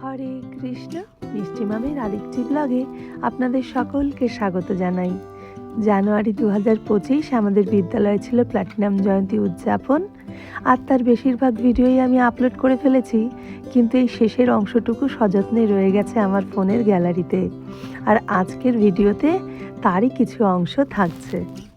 হরে কৃষ্ণ মিষ্টি মামির আরেকটি ব্লগে আপনাদের সকলকে স্বাগত জানাই। জানুয়ারি দু হাজার পঁচিশ আমাদের বিদ্যালয়ে ছিল প্ল্যাটিনাম জয়ন্তী উদযাপন। আর তার বেশিরভাগ ভিডিওই আমি আপলোড করে ফেলেছি, কিন্তু এই শেষের অংশটুকু সযত্নে রয়ে গেছে আমার ফোনের গ্যালারিতে। আর আজকের ভিডিওতে তারই কিছু অংশ থাকছে।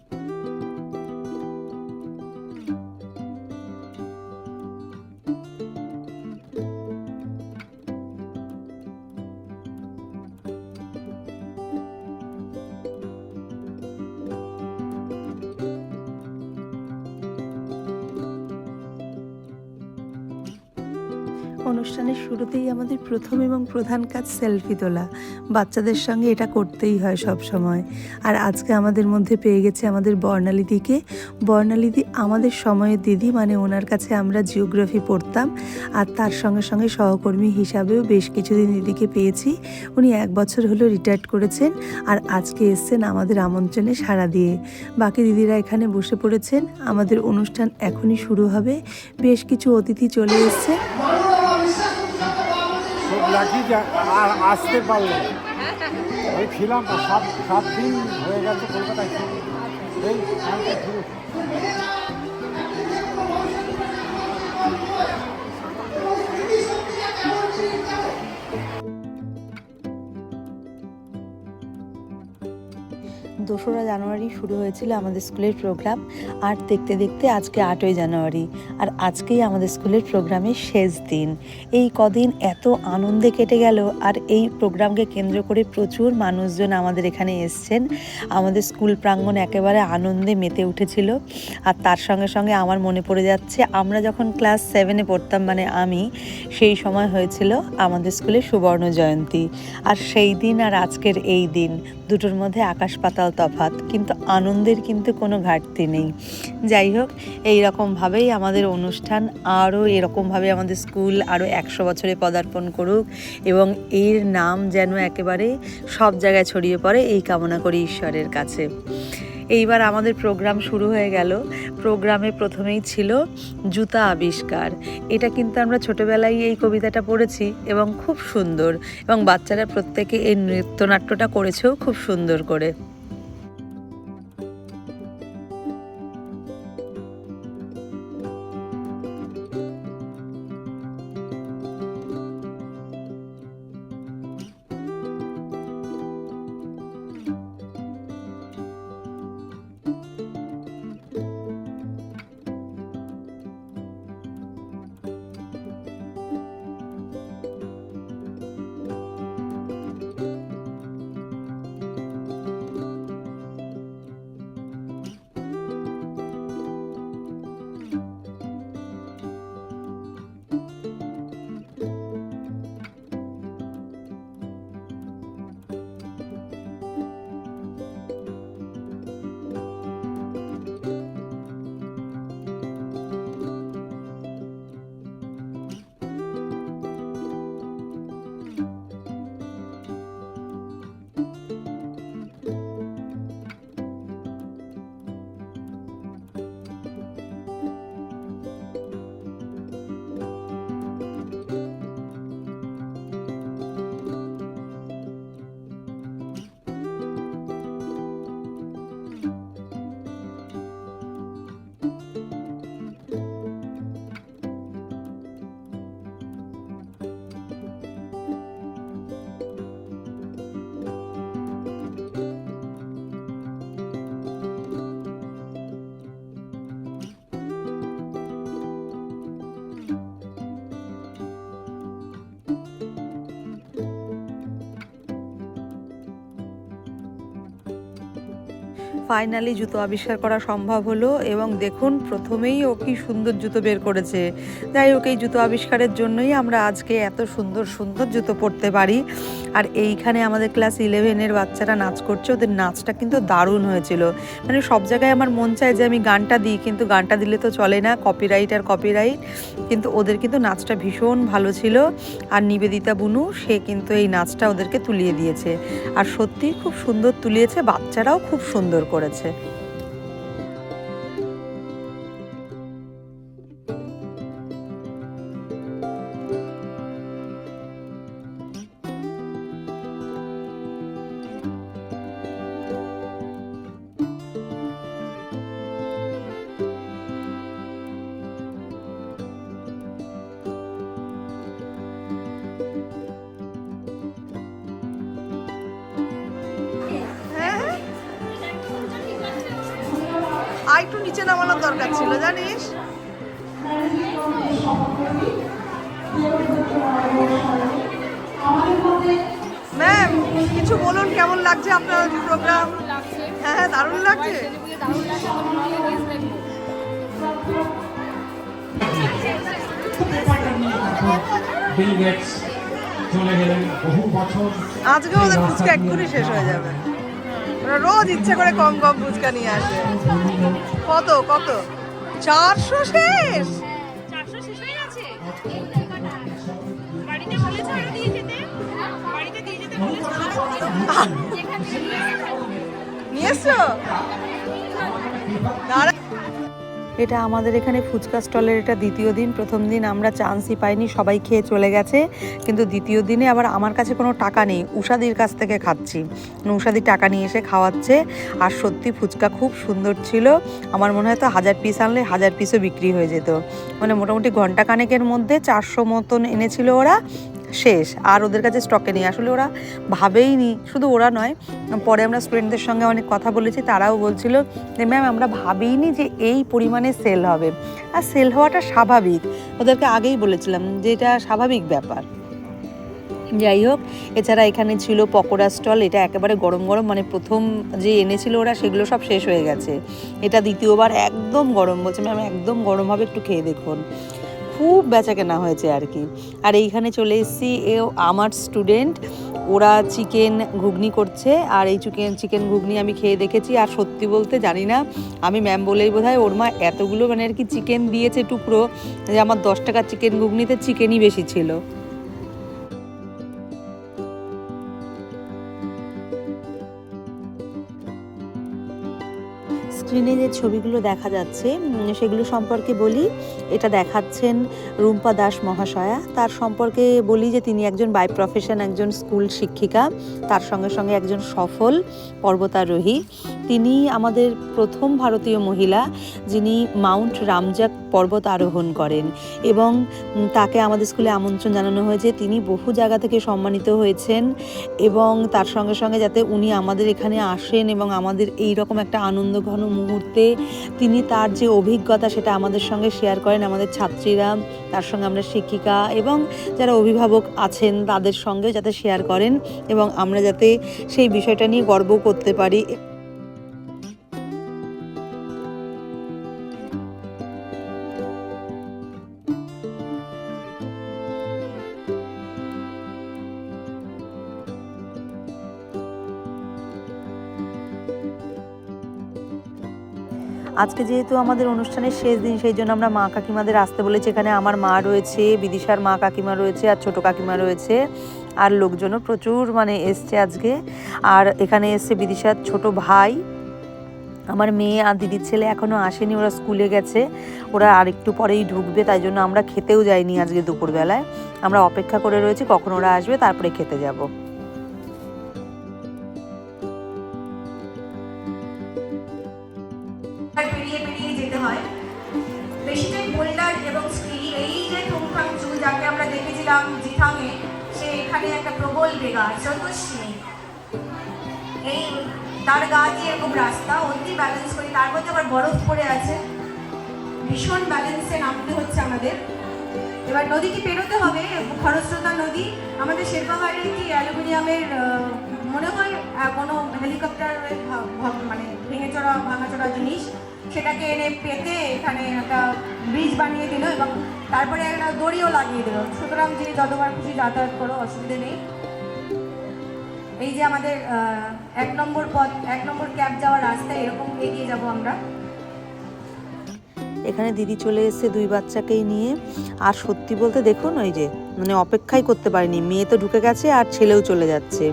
অনুষ্ঠানের শুরুতেই আমাদের প্রথম এবং প্রধান কাজ সেলফি তোলা। বাচ্চাদের সঙ্গে এটা করতেই হয় সব সময়। আর আজকে আমাদের মধ্যে পেয়ে গেছে আমাদের বর্ণালীদিকে বর্ণালীদি আমাদের সময়ের দিদি মানে ওনার কাছে আমরা জিওগ্রাফি পড়তাম। আর তার সঙ্গে সঙ্গে সহকর্মী হিসাবেও বেশ কিছুদিন দিদিকে পেয়েছি। উনি এক বছর হলো রিটায়ার্ড করেছেন আর আজকে এসছেন আমাদের আমন্ত্রণে সাড়া দিয়ে। বাকি দিদিরা এখানে বসে পড়েছেন। আমাদের অনুষ্ঠান এখনই শুরু হবে। বেশ কিছু অতিথি চলে এসছে। যে আর আসতে পারল ওই ছিলাম সাত সাত দিন হয়ে গেছে কলকাতায়। এই দোসরা জানুয়ারি শুরু হয়েছিল আমাদের স্কুলের প্রোগ্রাম আর দেখতে দেখতে আজকে আটই জানুয়ারি। আর আজকেই আমাদের স্কুলের প্রোগ্রামের শেষ দিন। এই কদিন এত আনন্দে কেটে গেল। আর এই প্রোগ্রামকে কেন্দ্র করে প্রচুর মানুষজন আমাদের এখানে এসছেন। আমাদের স্কুল প্রাঙ্গণ একেবারে আনন্দে মেতে উঠেছিল। আর তার সঙ্গে সঙ্গে আমার মনে পড়ে যাচ্ছে, আমরা যখন ক্লাস সেভেনে পড়তাম মানে আমি, সেই সময় হয়েছিল আমাদের স্কুলে সুবর্ণ জয়ন্তী। আর সেই দিন আর আজকের এই দিন, দুটোর মধ্যে আকাশ পাতাল তফাত কিন্তু আনন্দের কিন্তু কোনো ঘাটতি নেই। যাই হোক, এই রকমভাবেই আমাদের অনুষ্ঠান আরও এরকমভাবে আমাদের স্কুল আরও একশো বছরে পদার্পণ করুক এবং এর নাম যেন একেবারে সব জায়গায় ছড়িয়ে পড়ে, এই কামনা করি ঈশ্বরের কাছে। এইবার আমাদের প্রোগ্রাম শুরু হয়ে গেল। প্রোগ্রামে প্রথমেই ছিল জুতা আবিষ্কার। এটা কিন্তু আমরা ছোটোবেলায় এই কবিতাটা পড়েছি এবং খুব সুন্দর এবং বাচ্চারা প্রত্যেকে এই নৃত্যনাট্যটা করেছেও খুব সুন্দর করে। ফাইনালি জুতো আবিষ্কার করা সম্ভব হলো এবং দেখুন, প্রথমেই ও কি সুন্দর জুতো বের করেছে। যাই হোক, এই জুতো আবিষ্কারের জন্যই আমরা আজকে এত সুন্দর সুন্দর জুতো পরতে পারি। আর এইখানে আমাদের ক্লাস ইলেভেনের বাচ্চারা নাচ করছে, ওদের নাচটা কিন্তু দারুণ হয়েছিল। মানে সব জায়গায় আমার মন চায় যে আমি গানটা দিই, কিন্তু গানটা দিলে তো চলে না কপিরাইট আর কপিরাইট কিন্তু ওদের কিন্তু নাচটা ভীষণ ভালো ছিল। আর নিবেদিতা বুনু, সে কিন্তু এই নাচটা ওদেরকে তুলিয়ে দিয়েছে। আর সত্যি খুব সুন্দর তুলিয়েছে, বাচ্চারাও খুব সুন্দর করেছে। কিছু বলুন কেমন লাগছে আপনার প্রোগ্রাম হ্যাঁ হ্যাঁ দারুণ লাগছে। সেলিব্রিটি দারুণ লাগছে আমার হয় নেক্সট দেখব বিল গেটস চলে গেলেন বহু বছর। আজকে ওদের ফুচকা এক্ষুনি শেষ হয়ে যাবে। ওরা রোজ ইচ্ছে করে কম কম ফুচকা নিয়ে আসে। কত কত? চারশো শেষ? চারশো শেষ হয়ে গেছে এটা আমাদের এখানে ফুচকা স্টলের এটা দ্বিতীয় দিন, প্রথম দিন আমরা চান্সই পাইনি, সবাই খেয়ে চলে গেছে। কিন্তু দ্বিতীয় দিনে আবার আমার কাছে কোনো টাকা নেই উষাদির কাছ থেকে খাচ্ছি। উষাদি টাকা নিয়ে এসে খাওয়াচ্ছে, আর সত্যি ফুচকা খুব সুন্দর ছিল। আমার মনে হয় তো হাজার পিস আনলে হাজার পিসও বিক্রি হয়ে যেত। মানে মোটামুটি ঘণ্টা কানেকের মধ্যে চারশো মতন এনেছিল ওরা শেষ, আর ওদের কাছে স্টকে নেই। আসলে ওরা ভাবেই নি, শুধু ওরা নয়, পরে আমরা স্টুডেন্টদের সঙ্গে অনেক কথা বলেছি, তারাও বলছিল যে ম্যাম আমরা ভাবিনি যে এই পরিমাণে সেল হবে। আর সেল হওয়াটা স্বাভাবিক। ওদেরকে আগেই বলেছিলাম যে, এটা স্বাভাবিক ব্যাপার। যাই হোক, এছাড়া এখানে ছিল পকোড়া স্টল এটা একেবারে গরম গরম মানে প্রথম যে এনেছিল ওরা, সেগুলো সব শেষ হয়ে গেছে। এটা দ্বিতীয়বার একদম গরম, বলছে ম্যাম একদম গরম হবে একটু খেয়ে দেখুন। খুব বেচা কেনা হয়েছে আর কি। আর এইখানে চলে এসেছি এও আমার স্টুডেন্ট ওরা চিকেন ঘুগনি করছে, আর এই চিকেন চিকেন ঘুগনি আমি খেয়ে দেখেছি, আর সত্যি বলতে জানি না, আমি ম্যাম বলেই বোধ হয় ওর মা এতগুলো মানে আর কি চিকেন দিয়েছে টুকরো, যে আমার দশ টাকার চিকেন ঘুগনিতে চিকেনই বেশি ছিল। স্ক্রিনে যে ছবিগুলো দেখা যাচ্ছে সেগুলো সম্পর্কে বলি। এটা দেখাচ্ছেন রুম্পা দাস মহাশয়া। তার সম্পর্কে বলি যে, তিনি একজন বাই প্রফেশন একজন স্কুল শিক্ষিকা। তার সঙ্গে সঙ্গে একজন সফল পর্বতারোহী। তিনি আমাদের প্রথম ভারতীয় মহিলা যিনি মাউন্ট রামজাক পর্বত আরোহণ করেন এবং তাকে আমাদের স্কুলে আমন্ত্রণ জানানো হয়েছে। তিনি বহু জায়গা থেকে সম্মানিত হয়েছেন এবং তার সঙ্গে সঙ্গে যাতে উনি আমাদের এখানে আসেন এবং আমাদের এই রকম একটা আনন্দ ঘন মুহূর্তে তিনি তার যে অভিজ্ঞতা সেটা আমাদের সঙ্গে শেয়ার করেন, আমাদের ছাত্রীরা, তার সঙ্গে আমরা শিক্ষিকা এবং যারা অভিভাবক আছেন তাদের সঙ্গেও যাতে শেয়ার করেন এবং আমরা যাতে সেই বিষয়টা নিয়ে গর্ব করতে পারি। আজকে যেহেতু আমাদের অনুষ্ঠানের শেষ দিন, সেই জন্য আমরা মা কাকিমাদের আসতে বলেছি। এখানে আমার মা রয়েছে, বিদিশার মা কাকিমা রয়েছে আর ছোট কাকিমা রয়েছে আর লোকজনও প্রচুর মানে এসছে আজকে। আর এখানে এসছে বিদিশার ছোট ভাই। আমার মেয়ে আর দিদির ছেলে এখনও আসেনি, ওরা স্কুলে গেছে। ওরা আর একটু পরেই ঢুকবে, তাই জন্য আমরা খেতেও যাইনি আজকে দুপুরবেলায়। আমরা অপেক্ষা করে রয়েছি কখন ওরা আসবে, তারপরে খেতে যাব। প্রবল বেগা এই তার গা দিয়ে এরকম রাস্তা, অতি ব্যালেন্স করি, তার মধ্যে আবার বরফ পড়ে আছে। ভীষণ ব্যালেন্সে নামতে হচ্ছে আমাদের। এবার নদীটি পেরোতে হবে? খরস্রোতা নদী। আমাদের শেরপাহাড়ে কি অ্যালুমিনিয়ামের মনে হয় কোনো হেলিকপ্টার মানে ভেঙে চড়া, ভাঙা চড়া জিনিস, সেটাকে এনে পেতে এখানে একটা ব্রিজ বানিয়ে দিল এবং তারপরে একটা দড়িও লাগিয়ে দিল। সুতরাং যে যতবার খুশি যাতায়াত করো, অসুবিধে নেই। এই যে আমাদের এক নম্বর পথ, এক নম্বর ক্যাব যাওয়ার রাস্তায় এরকম এগিয়ে যাব আমরা। এখানে দিদি চলে এসছে দুই বাচ্চাকেই নিয়ে। আর সত্যি বলতে দেখুন, ওই যে মানে অপেক্ষাই করতে পারিনি। মেয়ে তো ঢুকে গেছে আর ছেলেও চলে যাচ্ছে।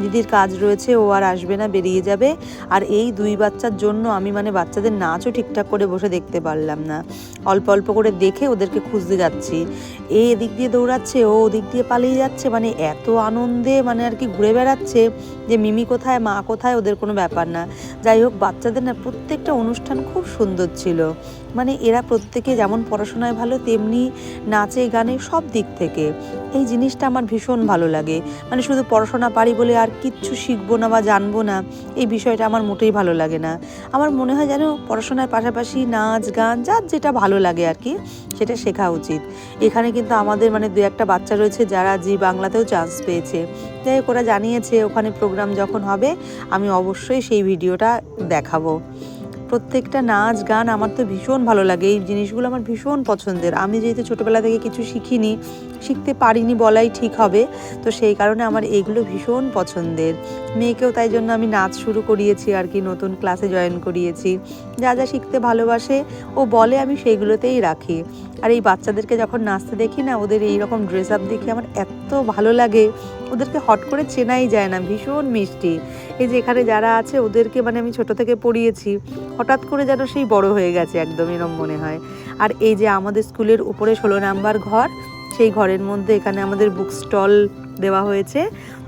দিদির কাজ রয়েছে, ও আর আসবে না, বেরিয়ে যাবে। আর এই দুই বাচ্চার জন্য আমি মানে বাচ্চাদের নাচও ঠিকঠাক করে বসে দেখতে পারলাম না। অল্প অল্প করে দেখে ওদেরকে খুঁজতে যাচ্ছি। এ এদিক দিয়ে দৌড়াচ্ছে, ও ওদিক দিয়ে পালিয়ে যাচ্ছে মানে এত আনন্দে মানে আর কি ঘুরে বেড়াচ্ছে। যে মিমি কোথায়, মা কোথায়, ওদের কোনো ব্যাপার না। যাই হোক, বাচ্চাদের না প্রত্যেকটা অনুষ্ঠান খুব সুন্দর ছিল। মানে এরা প্রত্যেকে যেমন পড়াশোনায় ভালো, তেমনি নাচে, গানে সব দিক থেকে। এই জিনিসটা আমার ভীষণ ভালো লাগে। মানে শুধু পড়াশোনা পারি বলে আর কিচ্ছু শিখব না বা জানব না, এই বিষয়টা আমার মোটেই ভালো লাগে না। আমার মনে হয় যেন পড়াশোনার পাশাপাশি নাচ, গান, যার যেটা ভালো লাগে আর কি, সেটা শেখা উচিত। এখানে কিন্তু আমাদের মানে দু একটা বাচ্চা রয়েছে যারা জি বাংলাতেও চান্স পেয়েছে। হোক ওরা জানিয়েছে ওখানে প্রোগ্রাম যখন হবে, আমি অবশ্যই সেই ভিডিওটা দেখাবো। প্রত্যেকটা নাচ, গান আমার তো ভীষণ ভালো লাগে। এই জিনিসগুলো আমার ভীষণ পছন্দের। আমি যেহেতু ছোটোবেলা থেকে কিছু শিখিনি শিখতে পারিনি বলাই ঠিক হবে। তো সেই কারণে আমার এগুলো ভীষণ পছন্দের। মেয়েকেও তাই জন্য আমি নাচ শুরু করিয়েছি আর কি, নতুন ক্লাসে জয়েন করিয়েছি। যা যা শিখতে ভালোবাসে, ও বলে আমি সেইগুলোতেই রাখি। আর এই বাচ্চাদেরকে যখন নাচতে দেখি না, ওদের এই রকম ড্রেস আপ দেখে আমার এত ভালো লাগে। ওদেরকে হট করে চেনাই যায় না, ভীষণ মিষ্টি। এই যে এখানে যারা আছে, ওদেরকে মানে আমি ছোট থেকে পড়িয়েছি। হঠাৎ করে যেন সেই বড় হয়ে গেছে একদম এরম মনে হয়। আর এই যে আমাদের স্কুলের উপরে ষোলো নাম্বার ঘর সেই ঘরের মধ্যে এখানে আমাদের বুক স্টল দেওয়া হয়েছে।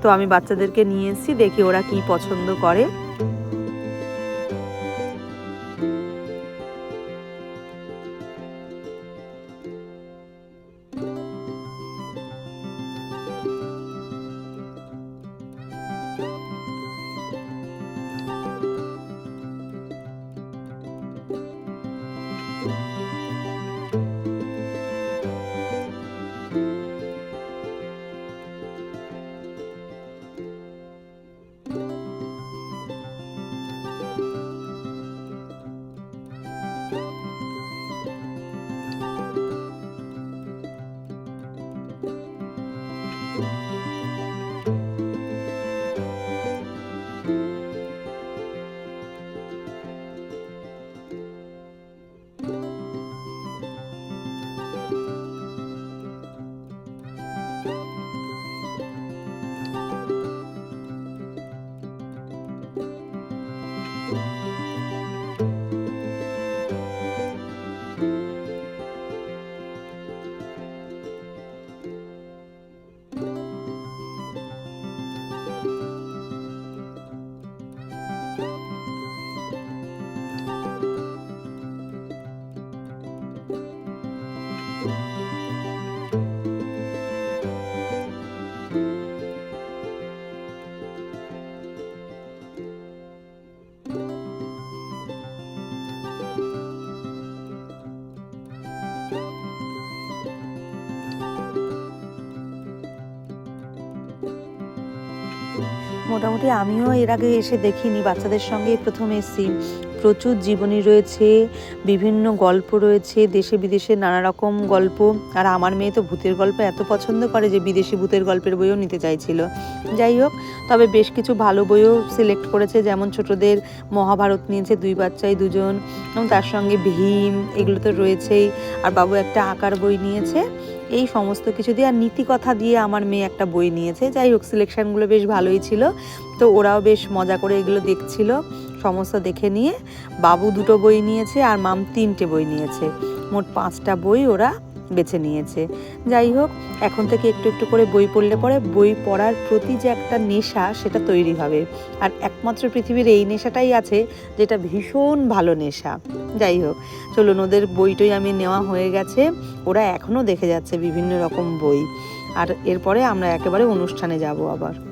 তো আমি বাচ্চাদেরকে নিয়ে এসেছি, দেখি ওরা কি পছন্দ করে। মোটামুটি আমিও এর আগে এসে দেখিনি বাচ্চাদের সঙ্গে। প্রথম এসেছি। প্রচুর জীবনী রয়েছে, বিভিন্ন গল্প রয়েছে, দেশে বিদেশে নানা রকম গল্প। আর আমার মেয়ে তো ভূতের গল্প এত পছন্দ করে যে বিদেশি ভূতের গল্পের বইও নিতে চাইছিল। যাই হোক, তবে বেশ কিছু ভালো বইও সিলেক্ট করেছে। যেমন ছোটদের মহাভারত নিয়েছে, দুই বাচ্চাই দুজন। এবং তার সঙ্গে ভীম, এগুলো তো রয়েছেই। আর বাবু একটা আঁকার বই নিয়েছে। এই সমস্ত কিছু দিয়ে আর নীতিকথা দিয়ে আমার মেয়ে একটা বই নিয়েছে। যাই হোক সিলেকশনগুলো বেশ ভালোই ছিল। তো ওরাও বেশ মজা করে এগুলো দেখছিল। সমস্ত দেখে নিয়ে বাবু দুটো বই নিয়েছে আর মাম তিনটে বই নিয়েছে। মোট পাঁচটা বই ওরা বেছে নিয়েছে। যাই হোক, এখন থেকে একটু একটু করে বই পড়লে পরে বই পড়ার প্রতি যে একটা নেশা, সেটা তৈরি হবে। আর একমাত্র পৃথিবীর এই নেশাটাই আছে, যেটা ভীষণ ভালো নেশা। যাই হোক চলুন, ওদের বইটই আমি নেওয়া হয়ে গেছে। ওরা এখনও দেখে যাচ্ছে বিভিন্ন রকম বই। আর এরপরে আমরা একেবারে অনুষ্ঠানে যাব আবার।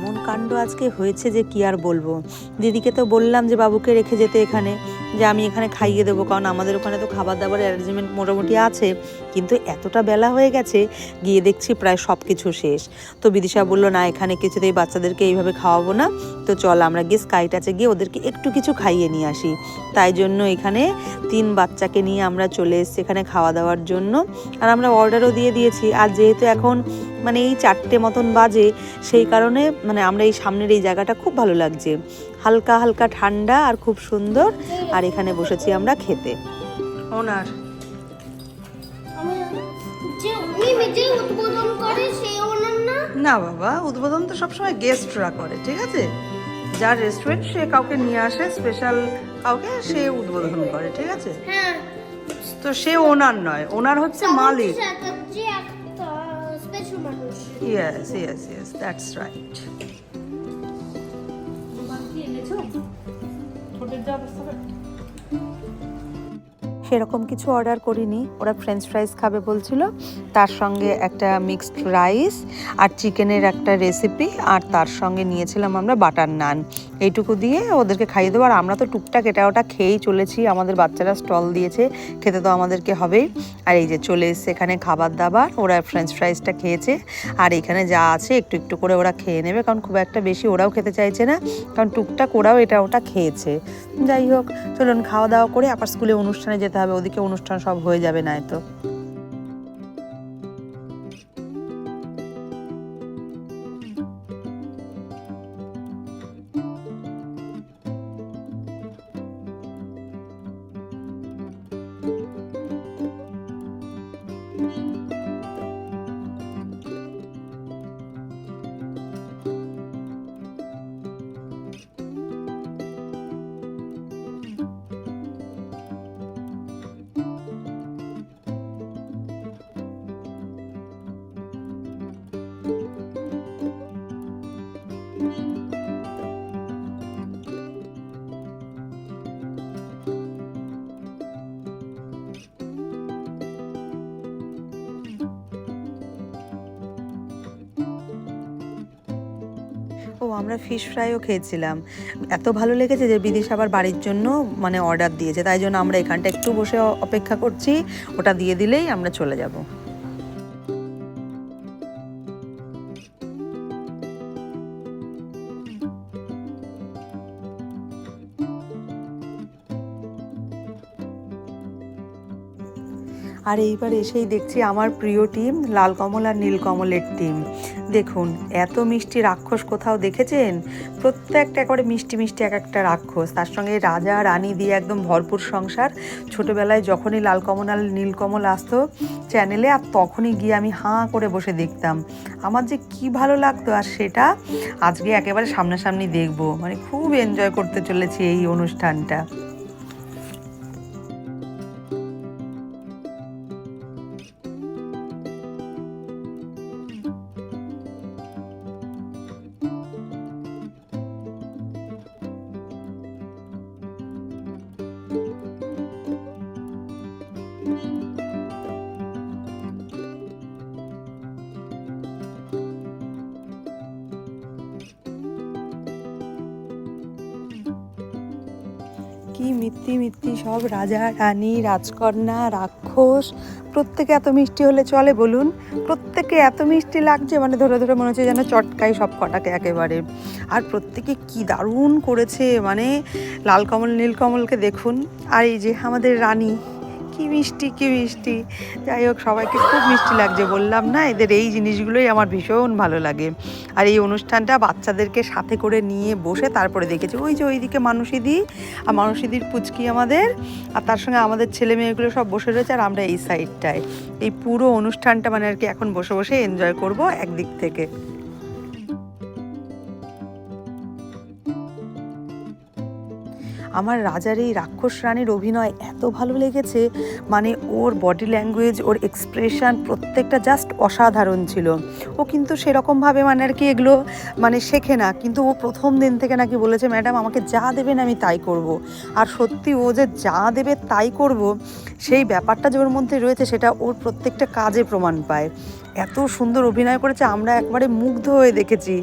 এমন কাণ্ড আজকে হয়েছে যে কি আর বলব? দিদিকে তো বললাম যে বাবুকে রেখে যেতে এখানে। যে আমি এখানে খাইয়ে দেবো, কারণ আমাদের ওখানে তো খাবার দাবার অ্যারেঞ্জমেন্ট মোটামুটি আছে। কিন্তু এতটা বেলা হয়ে গেছে, গিয়ে দেখছি প্রায় সব কিছু শেষ। তো বিদিশা বলল, না, এখানে কিছুতেই বাচ্চাদেরকে এইভাবে খাওয়াবো না। তো চল আমরা গিয়ে স্কাই টাচে গিয়ে ওদেরকে একটু কিছু খাইয়ে নিয়ে আসি। তাই জন্য এখানে তিন বাচ্চাকে নিয়ে আমরা চলে এসেছি এখানে খাওয়া দাওয়ার জন্য। আর আমরা অর্ডারও দিয়ে দিয়েছি। আর যেহেতু এখন মানে এই চারটে মতন বাজে, সেই কারণে মানে আমরা এই সামনের এই জায়গাটা খুব ভালো লাগছে। হালকা হালকা ঠান্ডা আর খুব সুন্দর। আর এখানে বসেছি আমরা খেতে। ওনার। আমি যে উনি নিজে উদ্বোধন করে সেই ওনার না না বাবা উদ্বোধন তো সবসময় গেস্টরা করে ঠিক আছে? যার রেস্টুরেন্ট সে কাউকে নিয়ে আসে স্পেশাল কাউকে সে উদ্বোধন করে ঠিক আছে? হ্যাঁ তো সে ওনার নয় ওনার হচ্ছে মালিক। Yes yes yes that's right সেরকম কিছু অর্ডার করিনি। ওরা ফ্রেঞ্চ ফ্রাইস খাবে বলছিল। তার সঙ্গে একটা মিক্সড রাইস আর চিকেনের একটা রেসিপি আর তার সঙ্গে নিয়েছিলাম আমরা বাটার নান এইটুকু দিয়ে ওদেরকে খাইয়ে দেবো। আর আমরা তো টুকটাক এটা ওটা খেয়েই চলেছি। আমাদের বাচ্চারা স্টল দিয়েছে। খেতে তো আমাদেরকে হবেই। আর এই যে চলে এসছে এখানে খাবার দাবার। ওরা ফ্রেঞ্চ ফ্রাইসটা খেয়েছে। আর এখানে যা আছে একটু একটু করে ওরা খেয়ে নেবে। কারণ খুব একটা বেশি ওরাও খেতে চাইছে না। কারণ টুকটাক ওরাও এটা ওটা খেয়েছে। যাই হোক, চলুন খাওয়া দাওয়া করে আবার স্কুলে অনুষ্ঠানে যেতে হবে ওদিকে অনুষ্ঠান সব হয়ে যাবে না তো আমরা ফিশ ফ্রাইও খেয়েছিলাম। এত ভালো লেগেছে যে বিদিশ আবার বাড়ির জন্য মানে অর্ডার দিয়েছে। তাই জন্য আমরা এখানটা একটু বসে অপেক্ষা করছি। ওটা দিয়ে দিলেই আমরা চলে যাব। আর এইবার এসেই দেখছি আমার প্রিয় টিম লাল কমল আর নীল কমলের টিম দেখুন, এত মিষ্টি রাক্ষস কোথাও দেখেছেন? প্রত্যেকটা একবারে মিষ্টি মিষ্টি এক একটা রাক্ষস। তার সঙ্গে রাজা, রানী দিয়ে একদম ভরপুর সংসার। ছোটবেলায় যখনই লাল কমল আর নীল কমল আসতো চ্যানেলে আর তখনই গিয়ে আমি হাঁ করে বসে দেখতাম। আমার যে কি ভালো লাগতো আর সেটা আজকে একেবারে সামনাসামনি দেখব। মানে খুব এনজয় করতে চলেছি এই অনুষ্ঠানটা। কি মিত্তি মিত্তি সব রাজা, রানী, রাজকন্যা, রাক্ষস। প্রত্যেকে এত মিষ্টি হলে চলে বলুন। প্রত্যেকে এত মিষ্টি লাগছে মানে ধরে ধরে মনে হচ্ছে যেন চটকাই সব কটাকে একেবারে। আর প্রত্যেকে কি দারুণ করেছে মানে লাল কমল, নীল কমলকে দেখুন। আর এই যে আমাদের রানী কি মিষ্টি কি মিষ্টি। যাই হোক, সবাইকে খুব মিষ্টি লাগছে, বললাম না, এদের এই জিনিসগুলোই আমার ভীষণ ভালো লাগে। আর এই অনুষ্ঠানটা বাচ্চাদেরকে সাথে করে নিয়ে বসে তারপরে দেখেছি। ওই যে ওইদিকে মানুষিদি আর মানুষিদির পুচকি আমাদের, আর তার সঙ্গে আমাদের ছেলে মেয়েগুলো সব বসে রয়েছে, আর আমরা এই সাইডটায় এই পুরো অনুষ্ঠানটা মানে আর কি এখন বসে বসে এনজয় করব একদিক থেকে। আমার রাজার এই রাক্ষস রানীর অভিনয় এত ভালো লেগেছে মানে ওর বডি ল্যাঙ্গুয়েজ ওর এক্সপ্রেশন প্রত্যেকটা জাস্ট অসাধারণ ছিল। ও কিন্তু সেরকমভাবে মানে আর কি এগুলো মানে শেখে না, কিন্তু ও প্রথম দিন থেকে নাকি বলেছে, ম্যাডাম, আমাকে যা দেবেন আমি তাই করব। আর সত্যি ও যে যা দেবে তাই করব, সেই ব্যাপারটা যে ওর মধ্যে রয়েছে সেটা ওর প্রত্যেকটা কাজে প্রমাণ পায়। এত সুন্দর অভিনয় করেছে, আমরা একবারে মুগ্ধ হয়ে দেখেছি।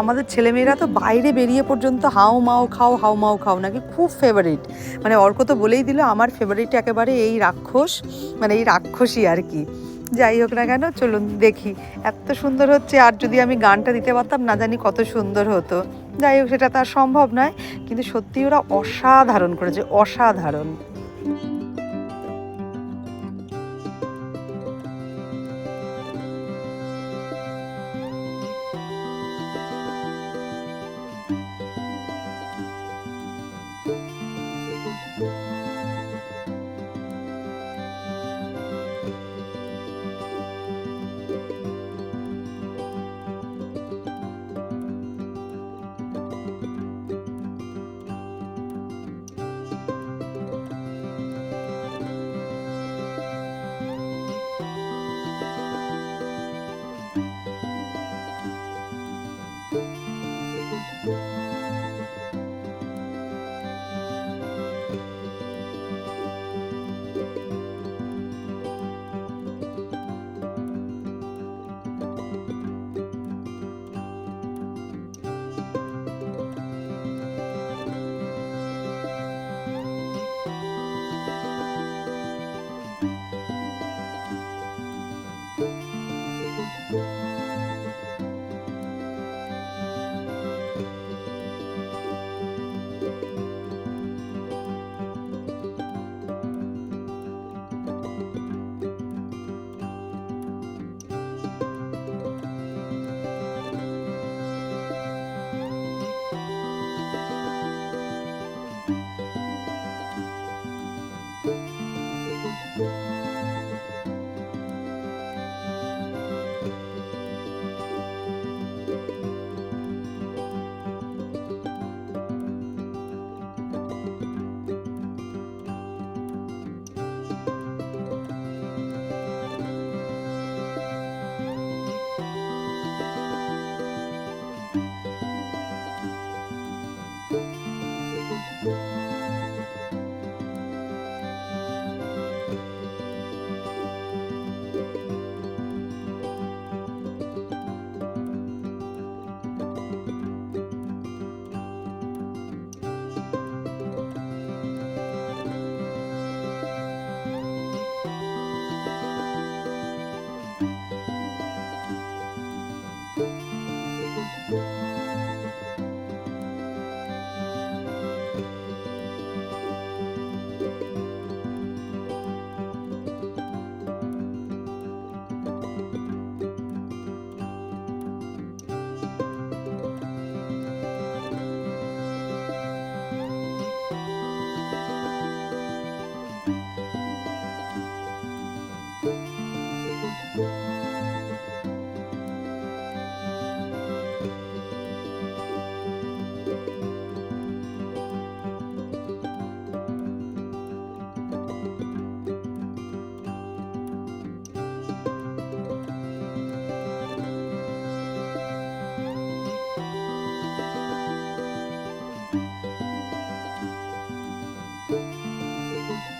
আমাদের ছেলেমেয়েরা তো বাইরে বেরিয়ে পর্যন্ত হাও মাও খাও, হাও মাও খাও নাকি খুব ফেভারিট মানে অর্ক তো বলেই দিল, আমার ফেভারিট একেবারে এই রাক্ষস মানে এই রাক্ষসই আর কি। যাই হোক না কেন, চলুন দেখি। এত সুন্দর হচ্ছে, আর যদি আমি গানটা দিতে পারতাম, না জানি কত সুন্দর হতো। যাই হোক, সেটা তার সম্ভব নয়, কিন্তু সত্যি ওরা অসাধারণ করেছে, অসাধারণ।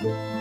চলো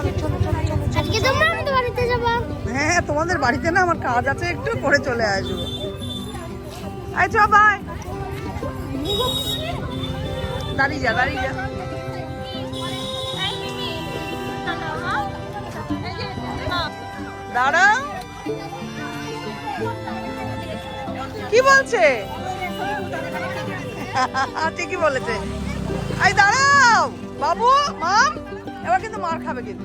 আজকে তোমরা আমাদের বাড়িতে যাবা? হ্যাঁ তোমাদের বাড়িতে না আমার কাজ আছে, একটু করে চলে আসব। আই চ, বাই। দাঁড়িয়ে যা দাঁড়িয়ে যা। দাঁড়াও। কি বলছে? ঠিকই বলেছে। আই দাঁড়াও। বাবু, মাম, এবার কিন্তু মার খাবে কিন্তু।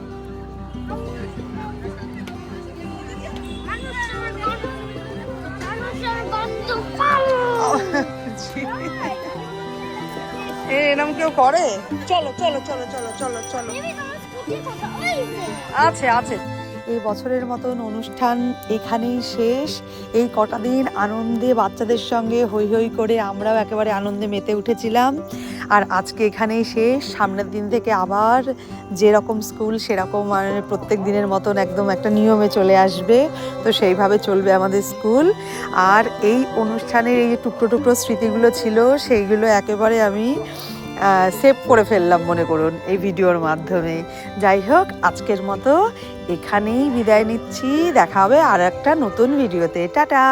এরম কেউ করে? চলো চলো চলো চলো চলো চলো আছে আছে। এই বছরের মতন অনুষ্ঠান এখানেই শেষ। এই কটা দিন আনন্দে বাচ্চাদের সঙ্গে হই হই করে আমরাও একেবারে আনন্দে মেতে উঠেছিলাম। আর আজকে এখানেই শেষ। সামনের দিন থেকে আবার যেরকম স্কুল, সেরকম প্রত্যেক দিনের মতন একদম একটা নিয়মে চলে আসবে। তো সেইভাবে চলবে আমাদের স্কুল। আর এই অনুষ্ঠানের এই টুকরো টুকরো স্মৃতিগুলো ছিল, সেইগুলো একেবারে আমি সেভ করে ফেললাম, মনে করুন, এই ভিডিওর মাধ্যমে। যাই হোক, আজকের মতো এখানেই বিদায় নিচ্ছি দেখা হবে আর একটা নতুন ভিডিওতে। টাটা!